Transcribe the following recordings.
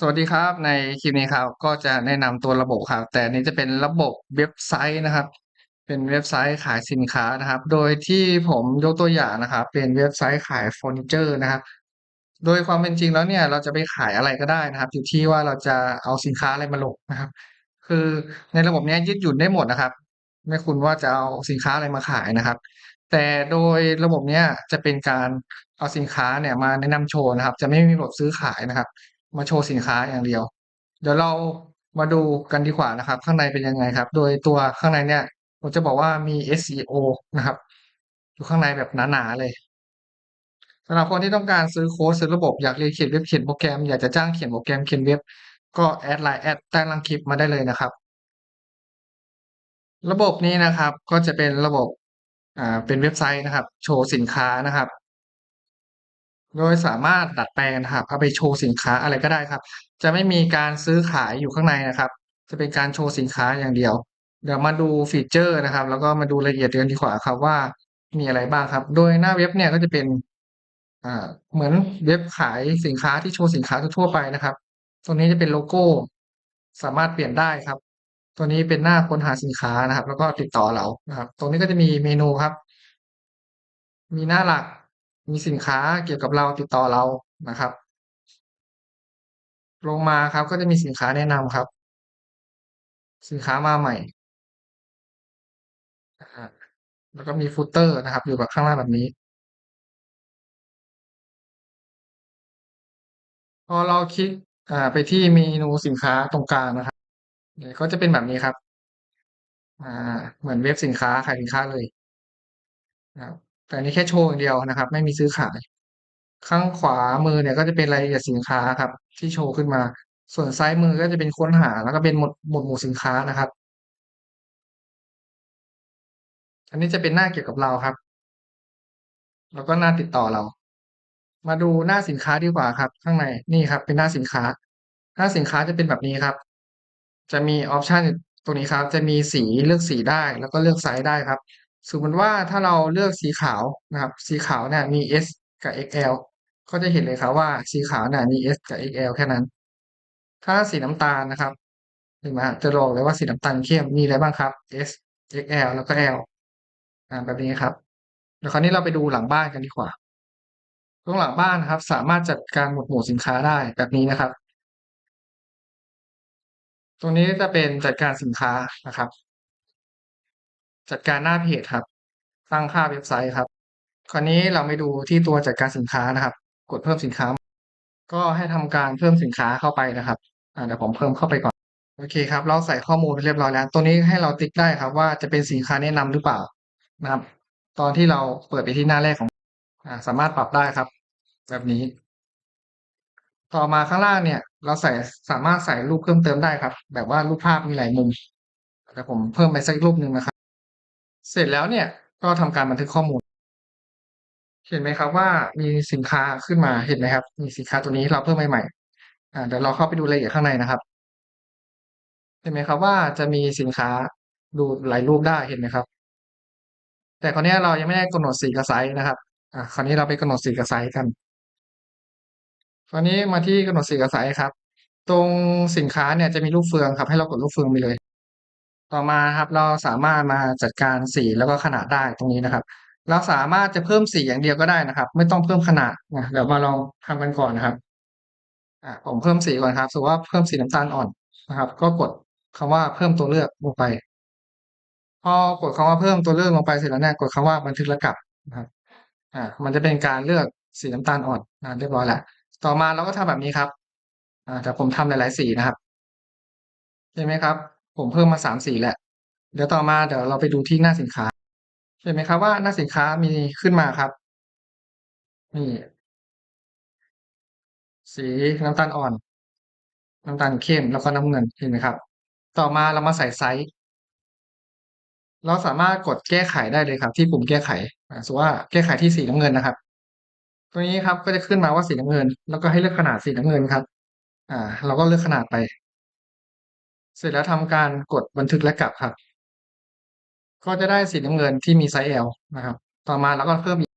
สวัสดีครับในคลิปนี้ครับก็จะแนะนำตัวระบบครับ แต่นี้จะเป็นระบบเว็บไซต์นะครับ เป็นเว็บไซต์ขายสินค้านะครับ โดยที่ผมยกตัวอย่างนะครับ เป็นเว็บไซต์ขายเฟอร์นิเจอร์นะครับ โดยความเป็นจริงแล้วเนี่ยเราจะไปขายอะไรก็ได้นะครับ อยู่ที่ว่าเราจะเอาสินค้าอะไรมาลงนะครับ คือในระบบเนี้ยยืดหยุ่นได้หมดนะครับ ไม่คุณว่าจะเอาสินค้าอะไรมาขายนะครับ แต่โดยระบบเนี้ยจะเป็นการเอาสินค้าเนี่ยมาแนะนำโชว์นะครับ จะไม่มีระบบซื้อขายนะครับ มาโชว์สินค้าอย่างเดียว เดี๋ยวเรามาดูกันดีกว่านะครับ ข้างในเป็นยังไงครับ โดยตัวข้างในเนี่ยผมจะบอกว่ามี SEO นะครับ อยู่ข้างในแบบหนาๆเลยสำหรับคนที่ต้องการซื้อโค้ดซื้อระบบอยากเรียนเขียนเว็บเขียนโปรแกรมอยากจะจ้างเขียนโปรแกรมเขียนเว็บ ก็แอดไลน์แอดใต้ล่างคลิปมาได้เลยนะครับ ระบบนี้นะครับก็จะเป็นระบบอ่าเป็นเว็บไซต์นะครับ โชว์สินค้านะครับ โดยสามารถดัดแปลงนะครับเอาไปโชว์สินค้าอะไรก็ได้ครับ จะไม่มีการซื้อขายอยู่ข้างในนะครับ จะเป็นการโชว์สินค้าอย่างเดียว เดี๋ยวมาดูฟีเจอร์นะครับ แล้วก็มาดูรายละเอียดกันดีกว่าครับว่ามีอะไรบ้างครับ โดยหน้าเว็บเนี่ยก็จะเป็นอ่าเหมือนเว็บขายสินค้าที่โชว์สินค้าทั่วไปนะครับ ตรงนี้จะเป็นโลโก้ สามารถเปลี่ยนได้ครับ ตัวนี้เป็นหน้าค้นหาสินค้านะครับ แล้วก็ติดต่อเรานะครับ ตรงนี้ก็จะมีเมนูครับ มีหน้าหลัก มีสินค้าเกี่ยวกับเราติดต่อเรานะครับ ลงมาครับก็จะมีสินค้าแนะนำครับ สินค้ามาใหม่แล้วก็มี footer นะครับ อยู่แบบข้างล่างแบบนี้ พอเราคลิกอ่าไปที่เมนูสินค้าตรงกลางนะครับเนี่ยก็จะเป็นแบบนี้ครับ อ่า เหมือนเว็บสินค้าขายสินค้าเลยนะครับ แต่อันนี้แค่โชว์อย่างเดียวนะครับ ไม่มีซื้อขาย ข้างขวามือเนี่ยก็จะเป็นรายละเอียดสินค้าครับ ที่โชว์ขึ้นมา ส่วนซ้ายมือก็จะเป็นค้นหา แล้วก็เป็นหมดหมดหมู่สินค้านะครับ อันนี้จะเป็นหน้าเกี่ยวกับเราครับ แล้วก็หน้าติดต่อเรา มาดูหน้าสินค้าดีกว่าครับ ข้างในนี่ครับ เป็นหน้าสินค้า หน้าสินค้าจะเป็นแบบนี้ครับ จะมีออปชันตรงนี้ครับ จะมีสีเลือกสีได้ แล้วก็เลือกไซส์ได้ครับ สมมติว่าถ้าเราเลือกสีขาวนะครับ สีขาวเนี่ยมี S กับ XL ก็จะเห็นเลยครับว่าสีขาวเนี่ยมี S กับ XL แค่นั้น ถ้าสีน้ำตาลนะครับเห็นไหมจะบอกเลยว่าสีน้ำตาลเข้มมีอะไรบ้างครับ S XL แล้วก็ L อ่าแบบนี้ครับเดี๋ยวคราวนี้เราไปดูหลังบ้านกันดีกว่าตรงหลังบ้านนะครับ สามารถจัดการหมวดหมู่สินค้าได้แบบนี้นะครับ ตรงนี้จะเป็นจัดการสินค้านะครับ จัดการหน้าเพจครับ ตั้งค่าเว็บไซต์ครับ คราวนี้เราไปดูที่ตัวจัดการสินค้านะครับ กดเพิ่มสินค้า ก็ให้ทำการเพิ่มสินค้าเข้าไปนะครับเดี๋ยวผมเพิ่มเข้าไปก่อน โอเคครับ เราใส่ข้อมูลเรียบร้อยแล้ว ตัวนี้ให้เราติ๊กได้ครับ ว่าจะเป็นสินค้าแนะนำหรือเปล่านะครับ ตอนที่เราเปิดไปที่หน้าแรกของอสามารถปรับได้ครับ แบบนี้ ต่อมาข้างล่างเนี่ย เราใส่สามารถใส่รูปเพิ่มเติมได้ครับ แบบว่ารูปภาพมีหลายมุมแต่ผมเพิ่มไปสักรูปหนึ่งนะครับ เสร็จแล้วเนี่ยก็ทำการบันทึกข้อมูล เห็นไหมครับว่ามีสินค้าขึ้นมาเห็นไหมครับ มีสินค้าตัวนี้เราเพิ่มใหม่ๆอ่าเดี๋ยวเราเข้าไปดูรายละเอียดข้างในนะครับ เห็นไหมครับว่าจะมีสินค้าดูหลายรูปได้เห็นไหมครับ แต่คราวนี้เรายังไม่ได้กำหนดสีกับไซส์นะครับอ่าคราวนี้เราไปกำหนดสีกับไซส์กันคราวนี้มาที่กำหนดสีกับไซส์ครับ ตรงสินค้าเนี่ยจะมีลูกเฟืองครับ ให้เรากดลูกเฟืองไปเลย ต่อมาครับเราสามารถมาจัดการสีแล้วก็ขนาดได้ตรงนี้นะครับ เราสามารถจะเพิ่มสีอย่างเดียวก็ได้นะครับ ไม่ต้องเพิ่มขนาดนะเดี๋ยวมาลองทำกันก่อนนะครับอ่าผมเพิ่มสีก่อนครับสมมติว่าเพิ่มสีน้ำตาลอ่อนนะครับ ก็กดคำว่าเพิ่มตัวเลือกลงไป พอกดคำว่าเพิ่มตัวเลือกลงไปเสร็จแล้วเนี่ยกดคำว่าบันทึกและกลับนะครับอ่ามันจะเป็นการเลือกสีน้ำตาลอ่อนนะเรียบร้อยแล้วต่อมาเราก็ทำแบบนี้ครับอ่าแต่ผมทำหลาย ๆ สีนะครับเห็นไหมครับ ผมเพิ่มมาสามสีแหละ เดี๋ยวต่อมาเดี๋ยวเราไปดูที่หน้าสินค้า เห็นไหมครับว่าหน้าสินค้ามีขึ้นมาครับ นี่สีน้ำตาลอ่อน น้ำตาลเข้มแล้วก็น้ำเงินเห็นไหมครับ ต่อมาเรามาใส่ไซส์ เราสามารถกดแก้ไขได้เลยครับ ที่ปุ่มแก้ไขอ่าสมมติว่าแก้ไขที่สีน้ำเงินนะครับตรงนี้ครับก็จะขึ้นมาว่าสีน้ำเงิน แล้วก็ให้เลือกขนาดสีน้ำเงินครับ อ่า เราก็เลือกขนาดไป เสร็จแล้วทำการกดบันทึกและกลับครับ ก็จะได้สีน้ำเงินที่มีไซส์ L นะครับ ต่อมาเราก็เพิ่มอีก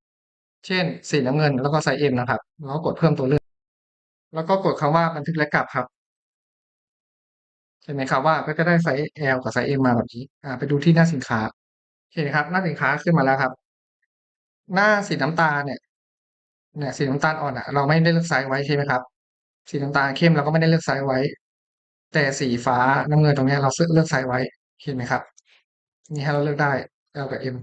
เช่น สีน้ำเงินแล้วก็ไซส์ M นะครับเราก็กดเพิ่มตัวเลือก แล้วก็กดคำว่าบันทึกและกลับครับเห็นไหมครับว่าก็จะได้ไซส์ L กับไซส์ M มาแบบนี้อ่าไปดูที่หน้าสินค้าเห็นครับ หน้าสินค้าขึ้นมาแล้วครับ หน้าสีน้ำตาลเนี่ยเนี่ยสีน้ำตาลอ่อนอะเราไม่ได้เลือกไซส์ไว้ใช่ไหมครับ สีน้ำตาลเข้มเราก็ไม่ได้เลือกไซส์ไว้ แต่สีฟ้าน้ำเงินตรงนี้เราเลือกไซส์ไว้เห็นไหมครับ นี่ให้เราเลือกได้ L กับ M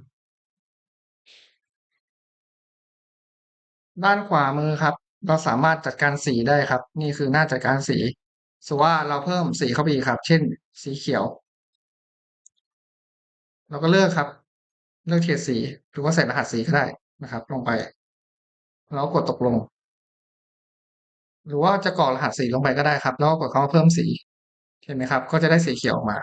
ด้านขวามือครับ เราสามารถจัดการสีได้ครับ นี่คือหน้าจัดการสีสมมติว่าเราเพิ่มสีเข้าไปครับ เช่น สีเขียว เราก็เลือกครับ เลือกเฉดสีหรือว่าใส่รหัสสีก็ได้นะครับ ลงไป แล้วกดตกลง หรือว่าจะกรอกรหัสสีลงไปก็ได้ครับ แล้วกดคำว่าเพิ่มสี เห็นไหมครับ ก็จะได้สีเขียวออกมา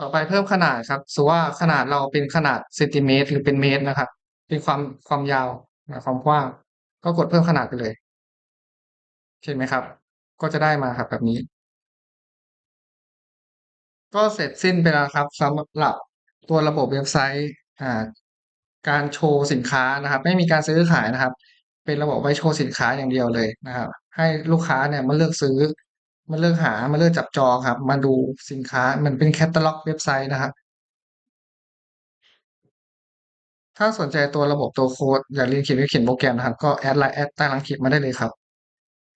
ต่อไปเพิ่มขนาดครับสมมุว่าขนาดเราเป็นขนาดเซนติเมตรหรือเป็นเมตรนะครับ เป็นความความยาวนะความกว้าง ก็กดเพิ่มขนาดไปเลยเห็นไหมครับ ก็จะได้มาครับแบบนี้ ก็เสร็จสิ้นไปแล้วครับสำหรับตัวระบบเว็บไซต์อ่าการโชว์สินค้านะครับ ไม่มีการซื้อขายนะครับ เป็นระบบไว้โชว์สินค้าอย่างเดียวเลยนะครับ ให้ลูกค้าเนี่ยมาเลือกซื้อ มาเลือกหามาเลือกจับจองครับ มาดูสินค้ามันเป็นแคตตาล็อกเว็บไซต์นะครับ ถ้าสนใจตัวระบบตัวโคดอยากเรียนเขียนหรือเขียนโปรแกรมนะครับ ก็แอดไลน์แอดใต้หลังคลิปมาได้เลยครับ